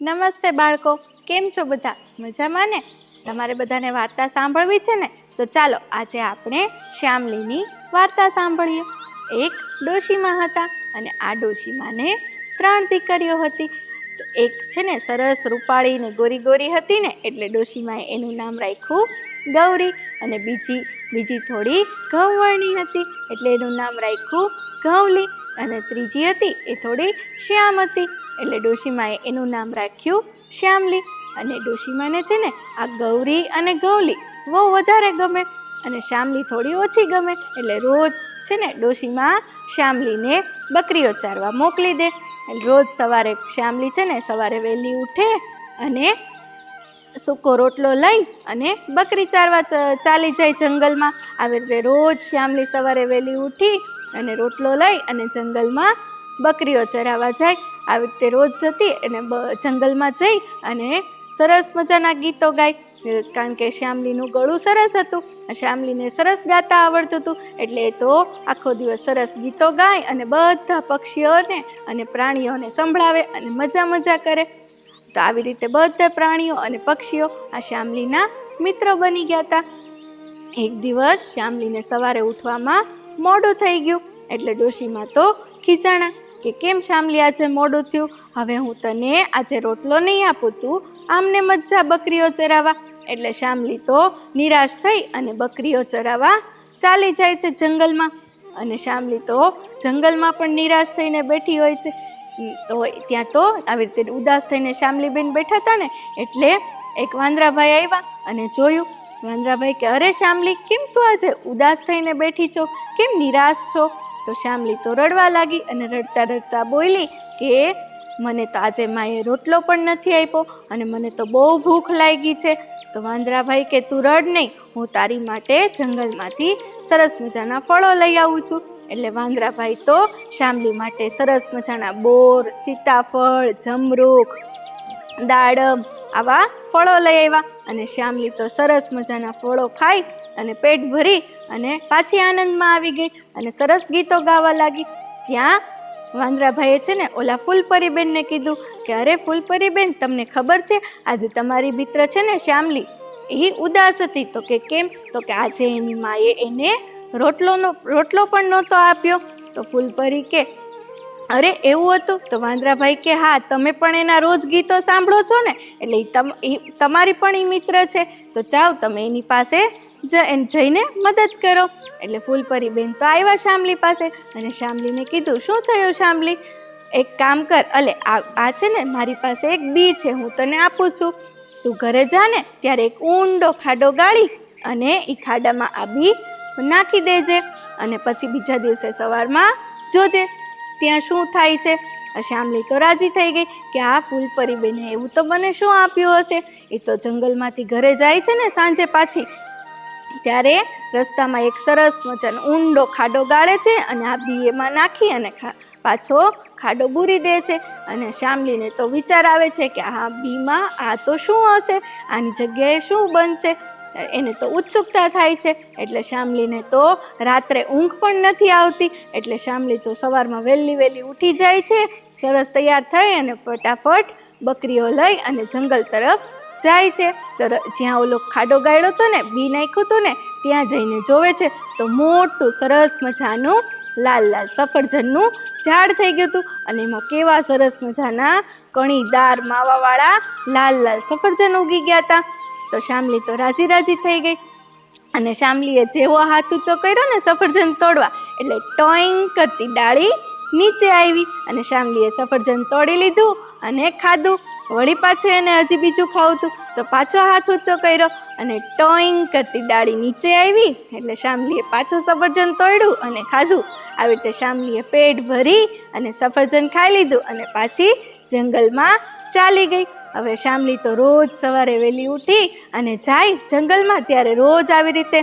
નમસ્તે બાળકો, કેમ છો બધા? મજામાં ને? તમારે બધાને વાર્તા સાંભળવી છે ને? તો ચાલો, આજે આપણે શ્યામલીની વાર્તા સાંભળીએ. એક ડોશીમાં હતા અને આ ડોશીમાને ત્રણ દીકરીઓ હતી. તો એક છે ને, સરસ રૂપાળી ને ગોરી ગોરી હતી ને, એટલે ડોશીમાએ એનું નામ રાખ્યું ગૌરી અને બીજી બીજી થોડી ઘઉંવર્ણી હતી, એટલે એનું નામ રાખ્યું ઘઉલી અને ત્રીજી હતી એ થોડી શ્યામ હતી. એટલે ડોશીમાએ એનું નામ રાખ્યું શ્યામલી. અને ડોશીમાને છે ને આ ગૌરી અને ગૌલી બહુ વધારે ગમે. અને શ્યામલી થોડી ઓછી ગમે. એટલે રોજ છે ને ડોશીમાં શ્યામલીને બકરીઓ ચારવા મોકલી દે. એટલે રોજ સવારે શ્યામલી છે ને સવારે વહેલી ઉઠે અને સૂકો રોટલો લઈ અને બકરી ચારવા ચાલી જાય જંગલમાં. આવી રીતે રોજ શ્યામલી સવારે વહેલી ઉઠી અને રોટલો લઈ અને જંગલમાં બકરીઓ ચરાવવા જાય. આવી રીતે રોજ જતી અને જંગલમાં જઈ અને સરસ મજાના ગીતો ગાય. કારણ કે શ્યામલીનું ગળું સરસ હતું શ્યામલીને સરસ ગાતા આવડતું હતું. એટલે એ તો આખો દિવસ સરસ ગીતો ગાય અને બધા પક્ષીઓને અને પ્રાણીઓને સંભળાવે અને મજા મજા કરે. તો આવી રીતે બધા પ્રાણીઓ અને પક્ષીઓ આ શ્યામલીના મિત્રો બની ગયા હતા. એક દિવસ શ્યામલીને સવારે ઉઠવામાં મોડું થઈ ગયું. એટલે ડોશીમાં તો ખીચાણા. કે કેમ શામલી આજે મોડું થયું? હવે હું તને આજે રોટલો નહીં આપું, તું આમને મજા બકરીઓ ચરાવવા એટલે શામલી તો નિરાશ થઈ અને બકરીઓ ચરાવવા ચાલી જાય છે જંગલમાં. અને શામલી તો જંગલમાં પણ નિરાશ થઈને બેઠી હોય છે. તો ત્યાં તો આવી રીતે ઉદાસ થઈને શ્યામલીબેન બેઠા હતા ને, એટલે એક વાંદરાભાઈ આવ્યા અને જોયું. વાંદરાભાઈ કે, અરે શ્યામલી કેમ તું આજે ઉદાસ થઈને બેઠી છો? કેમ નિરાશ છો? તો શ્યામલી તો રડવા લાગી અને રડતા રડતા બોલી કે, મને તો આજે માએ રોટલો પણ નથી આપ્યો અને મને તો બહુ ભૂખ લાગી છે. તો વાંદરાભાઈ કે, તું રડ નહીં, હું તારી માટે જંગલમાંથી સરસ મજાના ફળો લઈ આવું છું. એટલે વાંદરાભાઈ તો શ્યામલી માટે સરસ મજાના બોર, સીતાફળ, જમરૂખ, દાડમ આવા ફળો લઈ આવ્યા અને શ્યામલી તો સરસ મજાના ફળો ખાઈ અને પેટ ભરી અને પાછી આનંદમાં આવી ગઈ અને સરસ ગીતો ગાવા લાગી. ત્યાં વાંદરાભાઈએ છે ને ઓલા ફૂલપરીબેનને કીધું કે, અરે ફૂલપરીબેન, તમને ખબર છે, આજે તમારી મિત્ર છે ને શ્યામલી એ ઉદાસ હતી. તો કે, કેમ? તો કે, આજે એની માએ એને રોટલોનો, રોટલો પણ નહોતો આપ્યો. તો ફૂલપરી કે અરે, એવું હતું? તો વાંદરાભાઈ કે, હા, તમે પણ એના રોજ ગીતો સાંભળો છો ને? એટલે એ તમારી પણ એ મિત્ર છે. તો જાઓ, તમે એની પાસે જ, એને જઈને મદદ કરો. એટલે ફૂલપરીબેન તો આવ્યા શામલી પાસે. અને શામલીને કીધું, શું થયું શામલી? એક કામ કર. અલે, આ છે ને, મારી પાસે એક બી છે, હું તને આપું છું. તું ઘરે જા ને, ત્યારે એક ઊંડો ખાડો ગાળી અને એ ખાડામાં આ બી નાખી દેજે. અને પછી બીજા દિવસે સવારમાં જોજે. ત્યાં શું થાય છે? શ્યામલી તો રાજી થઈ ગઈ કે આ ફૂલ બેને એવું તો મને શું આપ્યું હશે? એ તો જંગલમાંથી ઘરે જાય છે ને સાંજે પાછી. ત્યારે રસ્તામાં એક સરસ મજાનો ઊંડો ખાડો ગાળે છે અને આ બી એમાં નાખી અને પાછો ખાડો બૂરી દે છે. અને શ્યામલીને તો વિચાર આવે છે કે આ બીમાં આ તો શું હશે? આની જગ્યાએ શું બનશે? એને તો ઉત્સુકતા થાય છે. એટલે શ્યામલીને તો રાત્રે ઊંઘ પણ નથી આવતી. એટલે શ્યામલી તો સવારમાં વહેલી વહેલી ઉઠી જાય છે, સરસ તૈયાર થઈ અને ફટાફટ બકરીઓ લઈ અને જંગલ તરફ જાય છે. તો જ્યાં ઓલો ખાડો ગાળ્યો હતો ને, બી નાખ્યું હતું ને, ત્યાં જઈને જોવે છે. તો મોટું સરસ મજાનું લાલ લાલ સફરજનનું ઝાડ થઈ ગયું હતું. અને એમાં કેવા સરસ મજાના કણીદાર માવાવાળા લાલ લાલ સફરજન ઉગી ગયા હતા. તો શ્યામલી તો રાજી રાજી થઈ ગઈ. અને શ્યામલીએ જેવો હાથ ઊંચો કર્યો ને સફરજન તોડવા, એટલે ટોઈંગ કરતી ડાળી નીચે આવી અને શ્યામલીએ સફરજન તોડી લીધું અને ખાધું. વળી પાછું એને હજી બીજું ખાવું હતું તો પાછો હાથ ઊંચો કર્યો અને ટોઈંગ કરતી ડાળી નીચે આવી, એટલે શ્યામલીએ પાછું સફરજન તોડ્યું અને ખાધું. આવી રીતે શ્યામલીએ પેટ ભરી અને સફરજન ખાઈ લીધું અને પાછી જંગલમાં ચાલી ગઈ. હવે શ્યામલી તો રોજ સવારે વહેલી ઉઠી અને જાય જંગલમાં. ત્યારે રોજ આવી રીતે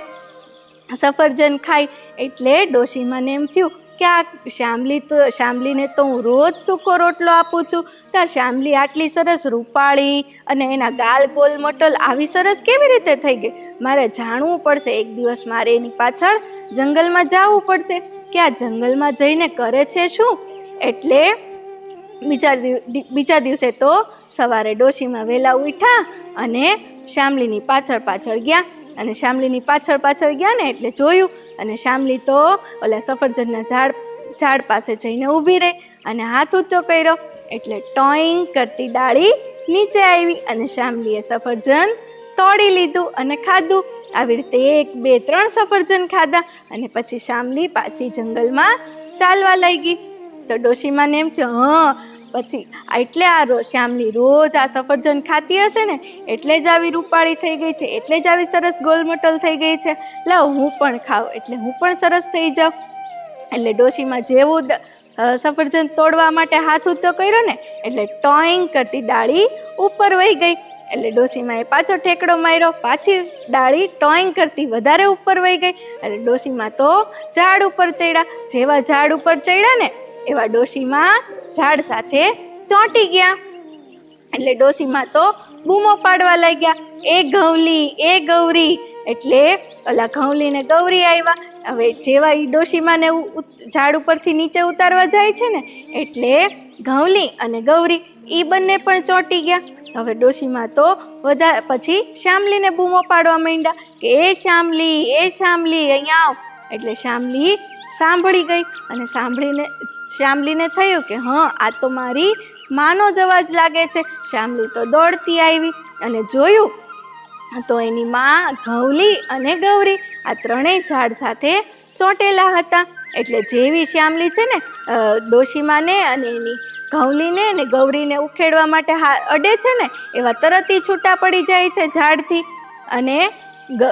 સફરજન ખાય એટલે ડોશીમાને એમ થયું કે આ શ્યામલી તો શ્યામલીને તો હું રોજ સૂકો રોટલો આપું છું. તો આ શ્યામલી આટલી સરસ રૂપાળી અને એના ગાલ ગોલ મટલ આવી સરસ કેવી રીતે થઈ ગઈ? મારે જાણવું પડશે એક દિવસ મારે એની પાછળ જંગલમાં જવું પડશે. કે આ જંગલમાં જઈને કરે છે શું? એટલે બીજા બીજા દિવસે તો સવારે ડોશીમાં વહેલા ઉઠ્યા અને શ્યામલીની પાછળ પાછળ ગયા અને શ્યામલીની પાછળ પાછળ ગયા ને એટલે જોયું અને શ્યામલી તો ઓલા સફરજનના ઝાડ ઝાડ પાસે જઈને ઊભી રહી અને હાથ ઊંચો કર્યો એટલે ટોઈંગ કરતી ડાળી નીચે આવી અને શ્યામલીએ સફરજન તોડી લીધું અને ખાધું. આવી રીતે એક, બે, ત્રણ સફરજન ખાધા અને પછી શ્યામલી પાછી જંગલમાં ચાલવા લાગી. તો ડોશીમાને એમ છે હં, પછી એટલે આ શ્યામલી રોજ આ સફરજન ખાતી હશે ને, એટલે જ આવી રૂપાળી થઈ ગઈ છે, એટલે જ આવી સરસ ગોલમટલ થઈ ગઈ છે. લાવ હું પણ ખાઉં એટલે હું પણ સરસ થઈ જાઉં. એટલે ડોશીમાં જેવું સફરજન તોડવા માટે હાથ ઊંચો કર્યો ને, એટલે ટોઈંગ કરતી ડાળી ઉપર વહી ગઈ. એટલે ડોશીમાં એ પાછો ઠેકડો માર્યો, પાછી ડાળી ટોઈંગ કરતી વધારે ઉપર વહી ગઈ. એટલે ડોશીમાં તો ઝાડ ઉપર ચડ્યા. જેવા ઝાડ ઉપર ચડ્યા ને એવા ડોશીમાં ઝાડ સાથે ચોંટી ગયા. એટલે ડોશીમાં તો બૂમો પાડવા લાગ્યા. એ ગૌલી, એ ગૌરી. એટલે ઓલા ઘઉલી ને ગૌરી આવ્યા હવે જેવા એ ડોશીમાં ને ઝાડ ઉપરથી નીચે ઉતારવા જાય છે ને, એટલે ઘઉલી અને ગૌરી એ બંને પણ ચોંટી ગયા. હવે ડોશીમાં તો વધારે પછી શ્યામલીને બૂમો પાડવા માંડ્યા કે, એ શ્યામલી એ શ્યામલી, અહીંયા આવ. એટલે શ્યામલી સાંભળી ગઈ અને સાંભળીને, શ્યામલીને થયું કે, હં, આ તો મારી માનો જ અવાજ લાગે છે. શ્યામલી તો દોડતી આવી અને જોયું તો એની માં ઘઉલી અને ગૌરી, આ ત્રણેય ઝાડ સાથે ચોંટેલા હતા. એટલે જેવી શ્યામલી છે ને ડોશીમાને અને એની ઘઉલીને ને ગૌરીને ઉખેડવા માટે હા, અડે છે ને, એવા તરત છૂટા પડી જાય છે ઝાડથી. અને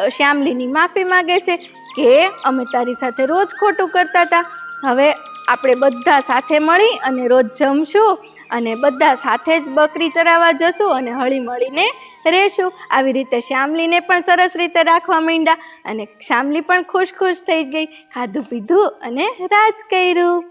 શ્યામલીની માફી માગે છે. કે અમે તારી સાથે રોજ ખોટું કરતા હતા. હવે આપણે બધા સાથે મળી અને રોજ જમશું અને બધા સાથે જ બકરી ચરાવવા જશું અને હળી મળીને રહેશું. આવી રીતે શ્યામલીને પણ સરસ રીતે રાખવા માંડ્યા અને શ્યામલી પણ ખુશ ખુશ થઈ ગઈ. ખાધું પીધું અને રાજ કર્યું.